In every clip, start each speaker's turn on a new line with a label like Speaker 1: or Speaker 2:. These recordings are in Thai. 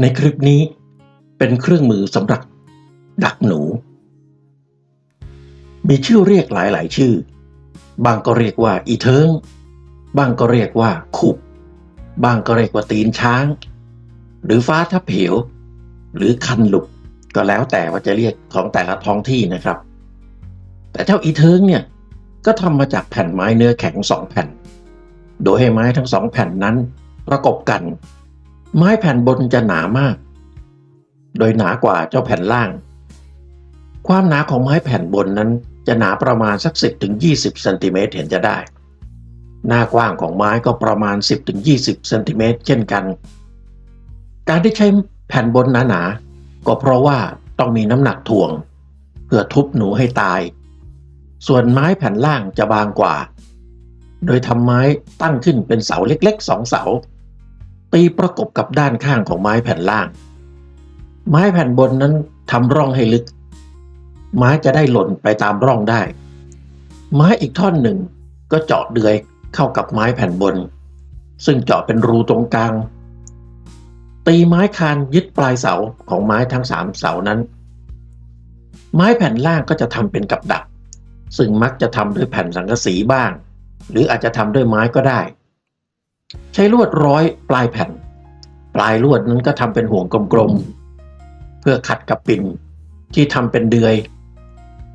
Speaker 1: ในคลิปนี้เป็นเครื่องมือสำหรับดักหนู มีชื่อเรียกหลายๆ ชื่อ บางก็เรียกว่าอีเทิง บางก็เรียกว่าขุบบางก็เรียกว่าตีนช้าง หรือฟ้าทับเหว หรือคันหลุกก็แล้วแต่ว่าจะเรียกของแต่ละท้องที่นะครับ แต่เจ้าอีเทิงเนี่ยก็ทำมาจากแผ่นไม้เนื้อแข็งสองแผ่น โดยให้ไม้ทั้งสองแผ่นนั้นประกบกัน ไม้แผ่นบนจะหนามาก โดยหนากว่าเจ้าแผ่นล่าง ความหนาของไม้แผ่นบนนั้นจะหนาประมาณสัก 10ถึง20เซนติเมตรเห็นจะได้ หน้ากว้างของไม้ก็ประมาณ 10ถึง20เซนติเมตรเช่นกัน การที่ใช้แผ่นบนหนาๆก็เพราะว่าต้องมีน้ำหนักถ่วง เพื่อทุบหนูให้ตาย ส่วนไม้แผ่นล่างจะบางกว่า โดยทำไม้ตั้งขึ้นเป็นเสาเล็กๆสองเสา ตีประกบกับด้านข้างของไม้แผ่นล่าง ไม้แผ่นบนนั้นทำร่องให้ลึก ไม้จะได้หล่นไปตามร่องได้ ไม้อีกท่อนหนึ่งก็เจาะเดือยเข้ากับไม้แผ่นบน ซึ่งเจาะเป็นรูตรงกลาง ตีไม้คานยึดปลายเสาของไม้ทั้งสามเสานั้น ไม้แผ่นล่างก็จะทำเป็นกับดัก ซึ่งมักจะทำด้วยแผ่นสังกะสีบ้าง หรืออาจจะทำด้วยไม้ก็ได้ ใช้ลวดร้อยปลายแผ่น ปลายลวดนั้นก็ทำเป็นห่วงกลมๆ เพื่อขัดกับปิ่นที่ทำเป็นเดือย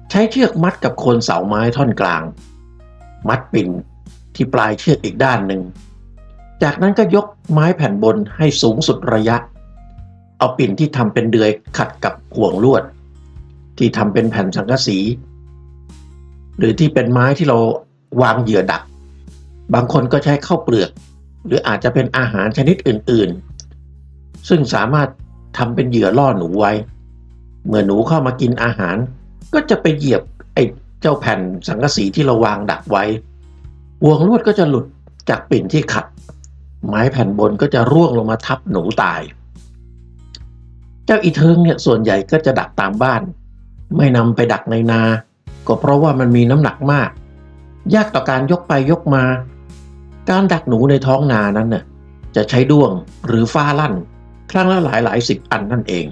Speaker 1: ใช้เชือกมัดกับโคนเสาไม้ท่อนกลาง มัดปิ่นที่ปลายเชือกอีกด้านหนึ่ง จากนั้นก็ยกไม้แผ่นบนให้สูงสุดระยะ เอาปิ่นที่ทำเป็นเดือยขัดกับห่วงลวด ที่ทำเป็นแผ่นสังกะสี หรือที่เป็นไม้ที่เราวางเหยื่อดัก บางคนก็ใช้ข้าวเปลือก หรืออาจจะเป็นอาหารชนิดอื่นๆ ซึ่งสามารถทำเป็นเหยื่อล่อหนูไว้ เมื่อหนูเข้ามากินอาหาร ก็จะไปเหยียบไอ้เจ้าแผ่นสังกะสีที่เราวางดักไว้ วงลวดก็จะหลุดจากปิ่นที่ขัด ไม้แผ่นบนก็จะร่วงลงมาทับหนูตาย เจ้าอีเทิงเนี่ยส่วนใหญ่ก็จะดักตามบ้าน ไม่นำไปดักในนา ก็เพราะว่ามันมีน้ำหนักมาก ยากต่อการยกไปยกมา การดักหนูในท้องนานั้นน่ะจะใช้ด้วงหรือฟ้าลั่น ครั้งละหลายหลายสิบอันนั่นเอง